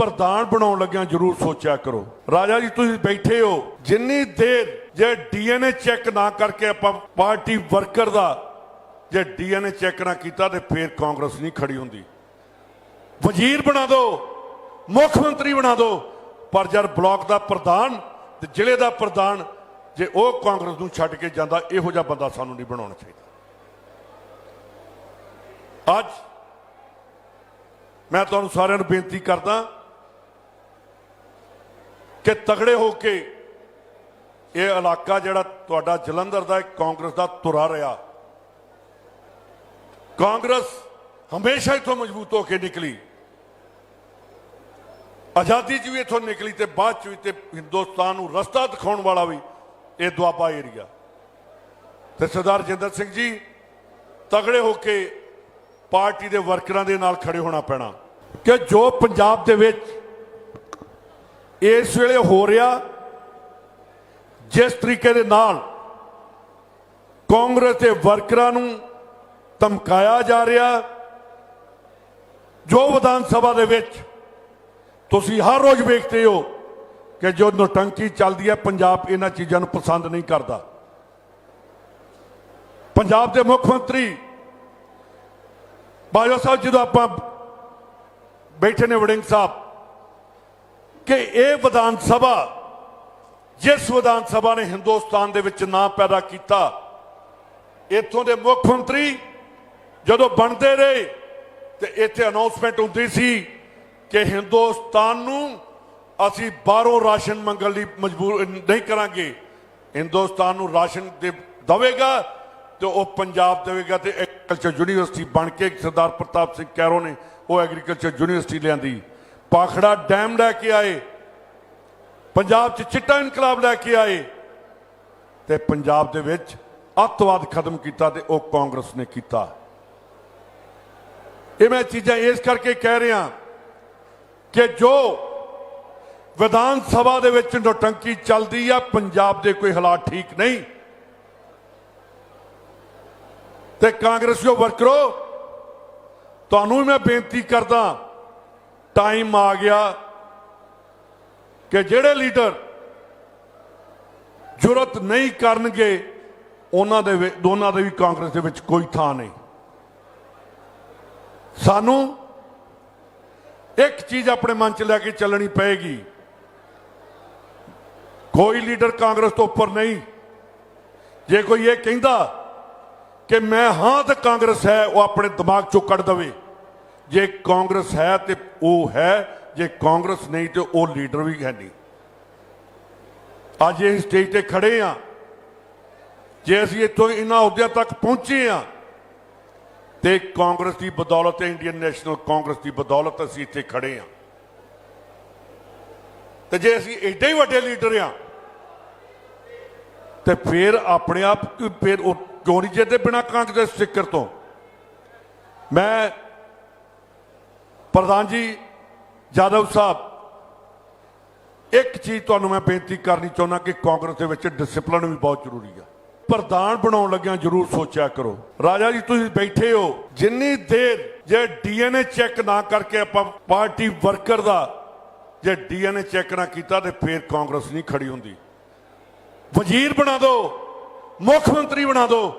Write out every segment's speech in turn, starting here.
ਪ੍ਰਧਾਨ ਬਣਾਉਣ ਲੱਗਿਆਂ ਜਰੂਰ ਸੋਚਿਆ ਕਰੋ। ਰਾਜਾ ਜੀ, ਤੁਸੀਂ ਬੈਠੇ ਹੋ। ਜਿੰਨੀ ਦੇਰ ਜੇ ਡੀਐਨਏ ਚੈੱਕ ਨਾ ਕਰਕੇ ਆਪਾਂ ਪਾਰਟੀ ਵਰਕਰ ਦਾ ਜੇ ਡੀਐਨਏ ਚੈੱਕ ਨਾ ਕੀਤਾ ਤੇ ਫੇਰ ਕਾਂਗਰਸ ਨਹੀਂ ਖੜੀ ਹੁੰਦੀ। ਵਜ਼ੀਰ ਬਣਾ ਦਿਓ ਮੁੱਖ ਮੰਤਰੀ ਬਣਾ ਦਿਓ ਪਰ ਜਦ ਬਲਾਕ ਦਾ ਪ੍ਰਧਾਨ ਤੇ ਜ਼ਿਲ੍ਹੇ ਦਾ ਪ੍ਰਧਾਨ ਜੇ ਉਹ ਕਾਂਗਰਸ ਨੂੰ ਛੱਡ ਕੇ ਜਾਂਦਾ, ਇਹੋ ਜਿਹਾ ਬੰਦਾ ਸਾਨੂੰ ਨਹੀਂ ਬਣਾਉਣਾ ਚਾਹੀਦਾ। ਅੱਜ ਮੈਂ ਤੁਹਾਨੂੰ ਸਾਰਿਆਂ ਨੂੰ ਬੇਨਤੀ ਕਰਦਾ ਕਿ ਤਗੜੇ ਹੋ ਕੇ ਇਹ ਇਲਾਕਾ ਜਿਹੜਾ ਤੁਹਾਡਾ ਜਲੰਧਰ ਦਾ ਕਾਂਗਰਸ ਦਾ ਤੁਰਾ ਰਿਹਾ। ਕਾਂਗਰਸ ਹਮੇਸ਼ਾ ਇਥੋਂ ਮਜ਼ਬੂਤ ਹੋ ਕੇ ਨਿਕਲੀ। ਆਜ਼ਾਦੀ 'ਚ ਵੀ ਇਥੋਂ ਨਿਕਲੀ ਤੇ ਬਾਅਦ 'ਚ ਵੀ ਤੇ ਹਿੰਦੁਸਤਾਨ ਨੂੰ ਰਸਤਾ ਦਿਖਾਉਣ ਵਾਲਾ ਵੀ ਇਹ ਦੁਆਬਾ ਏਰੀਆ। ਤੇ ਸਰਦਾਰ ਜਿੰਦਰ ਸਿੰਘ ਜੀ, ਤਗੜੇ ਹੋ ਕੇ ਪਾਰਟੀ ਦੇ ਵਰਕਰਾਂ ਦੇ ਨਾਲ ਖੜੇ ਹੋਣਾ ਪੈਣਾ। ਕਿ ਜੋ ਪੰਜਾਬ ਦੇ ਵਿੱਚ ਇਸ ਵੇਲੇ ਹੋ ਰਿਹਾ ਜਿਸ ਤਰੀਕੇ ਦੇ ਨਾਲ ਕਾਂਗਰਸ ਦੇ ਵਰਕਰਾਂ ਨੂੰ ਧਮਕਾਇਆ ਜਾ ਰਿਹਾ, ਜੋ ਵਿਧਾਨ ਸਭਾ ਦੇ ਵਿੱਚ ਤੁਸੀਂ ਹਰ ਰੋਜ਼ ਵੇਖਦੇ ਹੋ ਕਿ ਜੋ ਨੋਟੰਕੀ ਚੱਲਦੀ ਹੈ, ਪੰਜਾਬ ਇਹਨਾਂ ਚੀਜ਼ਾਂ ਨੂੰ ਪਸੰਦ ਨਹੀਂ ਕਰਦਾ। ਪੰਜਾਬ ਦੇ ਮੁੱਖ ਮੰਤਰੀ ਬਾਜਵਾ ਸਾਹਿਬ ਜਦੋਂ ਆਪਾਂ ਬੈਠੇ ਨੇ ਵੜਿੰਗ ਸਾਹਿਬ। ਕਿ ਇਹ ਵਿਧਾਨ ਸਭਾ ਜਿਸ ਵਿਧਾਨ ਸਭਾ ਨੇ ਹਿੰਦੁਸਤਾਨ ਦੇ ਵਿੱਚ ਨਾਂ ਪੈਦਾ ਕੀਤਾ, ਇੱਥੋਂ ਦੇ ਮੁੱਖ ਮੰਤਰੀ ਜਦੋਂ ਬਣਦੇ ਰਹੇ ਤੇ ਇੱਥੇ ਅਨਾਉਂਸਮੈਂਟ ਹੁੰਦੀ ਸੀ ਕਿ ਹਿੰਦੁਸਤਾਨ ਨੂੰ ਅਸੀਂ ਬਾਹਰੋਂ ਰਾਸ਼ਨ ਮੰਗਣ ਲਈ ਮਜਬੂਰ ਨਹੀਂ ਕਰਾਂਗੇ। ਹਿੰਦੁਸਤਾਨ ਨੂੰ ਰਾਸ਼ਨ ਦੇ ਦਵੇਗਾ ਤੇ ਉਹ ਪੰਜਾਬ ਦੇਵੇਗਾ ਤੇ ਐਗਰੀਕਲਚਰ ਯੂਨੀਵਰਸਿਟੀ ਬਣ ਕੇ ਸਰਦਾਰ ਪ੍ਰਤਾਪ ਸਿੰਘ ਕੈਰੋ ਨੇ ਉਹ ਐਗਰੀਕਲਚਰ ਯੂਨੀਵਰਸਿਟੀ ਲਿਆਂਦੀ। ਪਾਖੜਾ ਡੈਮ ਲੈ ਕੇ ਆਏ। ਪੰਜਾਬ 'ਚ ਚਿੱਟਾ ਇਨਕਲਾਬ ਲੈ ਕੇ ਆਏ। ਤੇ ਪੰਜਾਬ ਦੇ ਵਿੱਚ ਅੱਤਵਾਦ ਖਤਮ ਕੀਤਾ ਤੇ ਉਹ ਕਾਂਗਰਸ ਨੇ ਕੀਤਾ। ਇਹ ਮੈਂ ਚੀਜ਼ਾਂ ਇਸ ਕਰਕੇ ਕਹਿ ਰਿਹਾ ਕਿ ਜੋ ਵਿਧਾਨ ਸਭਾ ਦੇ ਵਿੱਚ ਨੋਟੰਕੀ ਚੱਲਦੀ ਆ, ਪੰਜਾਬ ਦੇ ਕੋਈ ਹਾਲਾਤ ਠੀਕ ਨਹੀਂ। ਤੇ ਕਾਂਗਰਸੀਓ ਵਰਕਰੋ, ਤੁਹਾਨੂੰ ਮੈਂ ਬੇਨਤੀ ਕਰਦਾ ਟਾਈਮ ਆ ਗਿਆ ਕਿ ਜਿਹੜੇ ਲੀਡਰ ਜੁਰਤ ਨਹੀਂ ਕਰਨਗੇ, ਉਹਨਾਂ ਦੇ ਦੋਨਾਂ ਦੇ ਵੀ ਕਾਂਗਰਸ ਦੇ ਵਿੱਚ ਕੋਈ ਥਾਂ ਨਹੀਂ। ਸਾਨੂੰ ਇੱਕ ਚੀਜ਼ ਆਪਣੇ ਮਨ 'ਚ ਲੈ ਕੇ ਚੱਲਣੀ ਪਏਗੀ। ਕੋਈ ਲੀਡਰ ਕਾਂਗਰਸ ਤੋਂ ਉੱਪਰ ਨਹੀਂ। ਜੇ ਕੋਈ ਇਹ ਕਹਿੰਦਾ ਕਿ ਮੈਂ ਹਾਂ ਤੇ ਕਾਂਗਰਸ ਹੈ, ਉਹ ਆਪਣੇ ਦਿਮਾਗ 'ਚੋਂ ਕੱਢ ਦਵੇ। ਜੇ ਕਾਂਗਰਸ ਹੈ ਤੇ ਉਹ ਹੈ, ਜੇ ਕਾਂਗਰਸ ਨਹੀਂ ਤੇ ਉਹ ਲੀਡਰ ਵੀ ਹੈ ਨਹੀਂ। ਅੱਜ ਇਹ ਸਟੇਜ ਤੇ ਖੜੇ ਆ। ਜੇ ਅਸੀਂ ਇੱਥੋਂ ਇਹਨਾਂ ਅਹੁਦਿਆਂ ਤੱਕ ਪਹੁੰਚੇ ਆ ਤੇ ਕਾਂਗਰਸ ਦੀ ਬਦੌਲਤ ਇੰਡੀਅਨ ਨੈਸ਼ਨਲ ਕਾਂਗਰਸ ਦੀ ਬਦੌਲਤ ਅਸੀਂ ਇੱਥੇ ਖੜੇ ਆ। ਤੇ ਜੇ ਅਸੀਂ ਐਡੇ ਹੀ ਵੱਡੇ ਲੀਡਰ ਆ, ਤੇ ਫਿਰ ਆਪਣੇ ਆਪ ਫਿਰ ਉਹ ਕਿਉਂ ਨਹੀਂ ਜਿੱਦੇ ਬਿਨਾ ਕਾਂਗਰਸ ਸਿੱਕਰ ਤੋਂ? ਮੈਂ ਪ੍ਰਧਾਨ ਜੀ ਜਾਦਵ ਸਾਹਿਬ, ਇੱਕ ਚੀਜ਼ ਤੁਹਾਨੂੰ ਮੈਂ ਬੇਨਤੀ ਕਰਨੀ ਚਾਹੁੰਦਾ ਕਿ ਕਾਂਗਰਸ ਦੇ ਵਿੱਚ ਡਿਸਪਲਿਨ ਵੀ ਬਹੁਤ ਜ਼ਰੂਰੀ ਆ। ਪ੍ਰਧਾਨ ਬਣਾਉਣ ਲੱਗਿਆਂ ਜਰੂਰ ਸੋਚਿਆ ਕਰੋ। ਰਾਜਾ ਜੀ, ਤੁਸੀਂ ਬੈਠੇ ਹੋ। ਜਿੰਨੀ ਦੇਰ ਜੇ ਡੀਐਨਏ ਚੈੱਕ ਨਾ ਕਰਕੇ ਆਪਾਂ ਪਾਰਟੀ ਵਰਕਰ ਦਾ ਜੇ ਡੀਐਨਏ ਚੈੱਕ ਨਾ ਕੀਤਾ ਤੇ ਫੇਰ ਕਾਂਗਰਸ ਨਹੀਂ ਖੜੀ ਹੁੰਦੀ। ਵਜ਼ੀਰ ਬਣਾ ਦਿਓ ਮੁੱਖ ਮੰਤਰੀ ਬਣਾ ਦਿਓ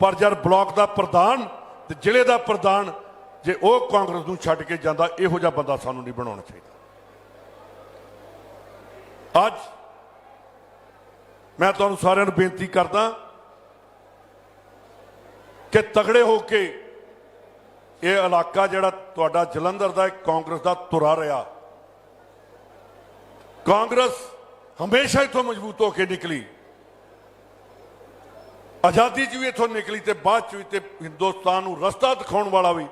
ਪਰ ਜਦ ਬਲਾਕ ਦਾ ਪ੍ਰਧਾਨ ਤੇ ਜ਼ਿਲ੍ਹੇ ਦਾ ਪ੍ਰਧਾਨ ਜੇ ਉਹ ਕਾਂਗਰਸ ਨੂੰ ਛੱਡ ਕੇ ਜਾਂਦਾ, ਇਹੋ ਜਿਹਾ ਬੰਦਾ ਸਾਨੂੰ ਨਹੀਂ ਬਣਾਉਣਾ ਚਾਹੀਦਾ। ਅੱਜ ਮੈਂ ਤੁਹਾਨੂੰ ਸਾਰਿਆਂ ਨੂੰ ਬੇਨਤੀ ਕਰਦਾ ਕਿ ਤਗੜੇ ਹੋ ਕੇ ਇਹ ਇਲਾਕਾ ਜਿਹੜਾ ਤੁਹਾਡਾ ਜਲੰਧਰ ਦਾ ਇੱਕ ਕਾਂਗਰਸ ਦਾ ਤੁਰਾ ਰਿਹਾ, ਕਾਂਗਰਸ ਹਮੇਸ਼ਾ ਇਥੋਂ ਮਜ਼ਬੂਤ ਹੋ ਕੇ ਨਿਕਲੀ। ਆਜ਼ਾਦੀ 'ਚ ਵੀ ਇਥੋਂ ਨਿਕਲੀ ਤੇ ਬਾਅਦ 'ਚ ਵੀ ਤੇ ਹਿੰਦੁਸਤਾਨ ਨੂੰ ਰਸਤਾ ਦਿਖਾਉਣ ਵਾਲਾ ਵੀ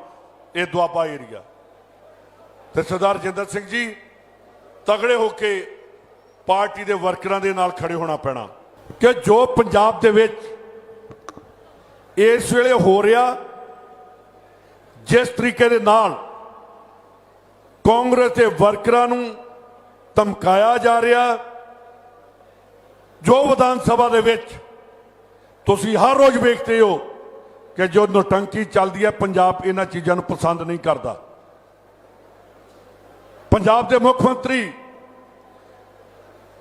ਇਹ ਦੁਆਬਾ ਏਰੀਆ। ਤੇ ਸਰਦਾਰ ਜਿੰਦਰ ਸਿੰਘ ਜੀ, ਤਗੜੇ ਹੋ ਕੇ ਪਾਰਟੀ ਦੇ ਵਰਕਰਾਂ ਦੇ ਨਾਲ ਖੜੇ ਹੋਣਾ ਪੈਣਾ। ਕਿ ਜੋ ਪੰਜਾਬ ਦੇ ਵਿੱਚ ਇਸ ਵੇਲੇ ਹੋ ਰਿਹਾ, ਜਿਸ ਤਰੀਕੇ ਦੇ ਨਾਲ ਕਾਂਗਰਸ ਦੇ ਵਰਕਰਾਂ ਨੂੰ ਧਮਕਾਇਆ ਜਾ ਰਿਹਾ, ਜੋ ਵਿਧਾਨ ਸਭਾ ਦੇ ਵਿੱਚ ਤੁਸੀਂ ਹਰ ਰੋਜ਼ ਵੇਖਦੇ ਹੋ ਕਿ ਜੋ ਨੋਟੰਕੀ ਚੱਲਦੀ ਹੈ, ਪੰਜਾਬ ਇਹਨਾਂ ਚੀਜ਼ਾਂ ਨੂੰ ਪਸੰਦ ਨਹੀਂ ਕਰਦਾ। ਪੰਜਾਬ ਦੇ ਮੁੱਖ ਮੰਤਰੀ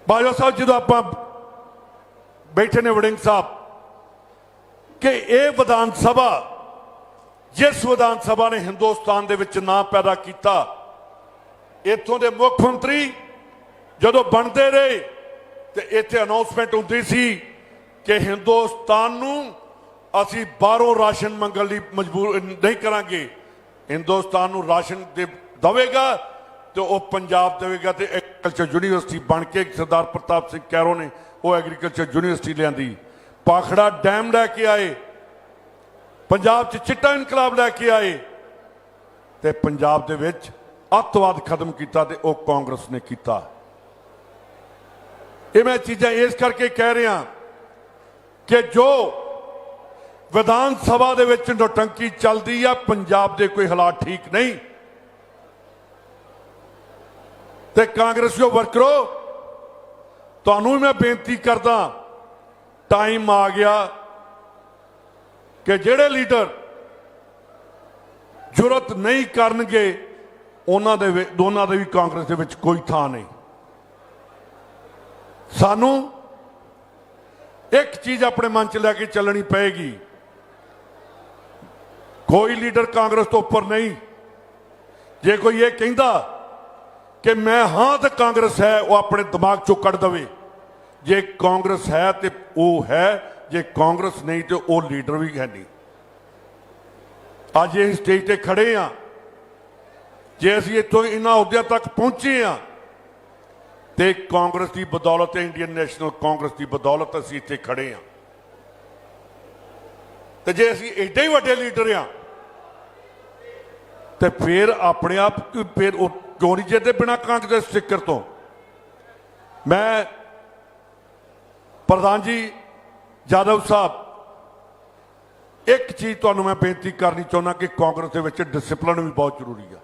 ਬਾਜਵਾ ਸਾਹਿਬ, ਜਦੋਂ ਆਪਾਂ ਬੈਠੇ ਨੇ ਵੜਿੰਗ ਸਾਹਿਬ, ਕਿ ਇਹ ਵਿਧਾਨ ਸਭਾ, ਜਿਸ ਵਿਧਾਨ ਸਭਾ ਨੇ ਹਿੰਦੁਸਤਾਨ ਦੇ ਵਿੱਚ ਨਾਂ ਪੈਦਾ ਕੀਤਾ, ਇੱਥੋਂ ਦੇ ਮੁੱਖ ਮੰਤਰੀ ਜਦੋਂ ਬਣਦੇ ਰਹੇ, ਤੇ ਇੱਥੇ ਅਨਾਉਂਸਮੈਂਟ ਹੁੰਦੀ ਸੀ ਕਿ ਹਿੰਦੁਸਤਾਨ ਨੂੰ ਅਸੀਂ ਬਾਹਰੋਂ ਰਾਸ਼ਨ ਮੰਗਣ ਲਈ ਮਜਬੂਰ ਨਹੀਂ ਕਰਾਂਗੇ। ਹਿੰਦੁਸਤਾਨ ਨੂੰ ਰਾਸ਼ਨ ਦੇ ਦਵੇਗਾ ਤੇ ਉਹ ਪੰਜਾਬ ਦੇਵੇਗਾ ਤੇ ਐਗਰੀਕਲਚਰ ਯੂਨੀਵਰਸਿਟੀ ਬਣ ਕੇ ਸਰਦਾਰ ਪ੍ਰਤਾਪ ਸਿੰਘ ਕੈਰੋ ਨੇ ਉਹ ਐਗਰੀਕਲਚਰ ਯੂਨੀਵਰਸਿਟੀ ਲਿਆਂਦੀ। ਪਾਖੜਾ ਡੈਮ ਲੈ ਕੇ ਆਏ। ਪੰਜਾਬ 'ਚ ਚਿੱਟਾ ਇਨਕਲਾਬ ਲੈ ਕੇ ਆਏ। ਤੇ ਪੰਜਾਬ ਦੇ ਵਿੱਚ ਅੱਤਵਾਦ ਖਤਮ ਕੀਤਾ ਤੇ ਉਹ ਕਾਂਗਰਸ ਨੇ ਕੀਤਾ। ਇਹ ਮੈਂ ਚੀਜ਼ਾਂ ਇਸ ਕਰਕੇ ਕਹਿ ਰਿਹਾ ਕਿ ਜੋ ਵਿਧਾਨ ਸਭਾ ਦੇ ਵਿੱਚ ਨੋਟੰਕੀ ਚੱਲਦੀ ਆ, ਪੰਜਾਬ ਦੇ ਕੋਈ ਹਾਲਾਤ ਠੀਕ ਨਹੀਂ। ਤੇ ਕਾਂਗਰਸੀਓ ਵਰਕਰੋ, ਤੁਹਾਨੂੰ ਮੈਂ ਬੇਨਤੀ ਕਰਦਾ ਟਾਈਮ ਆ ਗਿਆ ਕਿ ਜਿਹੜੇ ਲੀਡਰ ਜੁਰਤ ਨਹੀਂ ਕਰਨਗੇ, ਉਹਨਾਂ ਦੇ ਦੋਨਾਂ ਦੇ ਵੀ ਕਾਂਗਰਸ ਦੇ ਵਿੱਚ ਕੋਈ ਥਾਂ ਨਹੀਂ। ਸਾਨੂੰ ਇੱਕ ਚੀਜ਼ ਆਪਣੇ ਮਨ 'ਚ ਲੈ ਕੇ ਚੱਲਣੀ ਪਏਗੀ। ਕੋਈ ਲੀਡਰ ਕਾਂਗਰਸ ਤੋਂ ਉੱਪਰ ਨਹੀਂ। ਜੇ ਕੋਈ ਇਹ ਕਹਿੰਦਾ ਕਿ ਮੈਂ ਹਾਂ ਤੇ ਕਾਂਗਰਸ ਹੈ, ਉਹ ਆਪਣੇ ਦਿਮਾਗ 'ਚੋਂ ਕੱਢ ਦਵੇ। ਜੇ ਕਾਂਗਰਸ ਹੈ ਤੇ ਉਹ ਹੈ, ਜੇ ਕਾਂਗਰਸ ਨਹੀਂ ਤੇ ਉਹ ਲੀਡਰ ਵੀ ਹੈ ਨਹੀਂ। ਅੱਜ ਇਹ ਸਟੇਜ ਤੇ ਖੜੇ ਆ। ਜੇ ਅਸੀਂ ਇੱਥੋਂ ਇਹਨਾਂ ਅਹੁਦਿਆਂ ਤੱਕ ਪਹੁੰਚੇ ਆ ਤੇ ਕਾਂਗਰਸ ਦੀ ਬਦੌਲਤ, ਇੰਡੀਅਨ ਨੈਸ਼ਨਲ ਕਾਂਗਰਸ ਦੀ ਬਦੌਲਤ ਅਸੀਂ ਇੱਥੇ ਖੜੇ ਆ। ਤੇ ਜੇ ਅਸੀਂ ਐਡੇ ਹੀ ਵੱਡੇ ਲੀਡਰ ਆ, ਤੇ ਫਿਰ ਆਪਣੇ ਆਪ ਫਿਰ ਉਹ ਕਿਉਂ ਨਹੀਂ ਜਿੱਦੇ ਬਿਨਾ ਕਾਂਗਰਸ ਦੇ ਸਟicker ਤੋਂ? ਮੈਂ ਪ੍ਰਧਾਨ ਜੀ ਜਾਦਵ ਸਾਹਿਬ, ਇੱਕ ਚੀਜ਼ ਤੁਹਾਨੂੰ ਮੈਂ ਬੇਨਤੀ ਕਰਨੀ ਚਾਹੁੰਦਾ ਕਿ ਕਾਂਗਰਸ ਦੇ ਵਿੱਚ ਡਿਸਪਲਿਨ ਵੀ ਬਹੁਤ ਜ਼ਰੂਰੀ ਆ।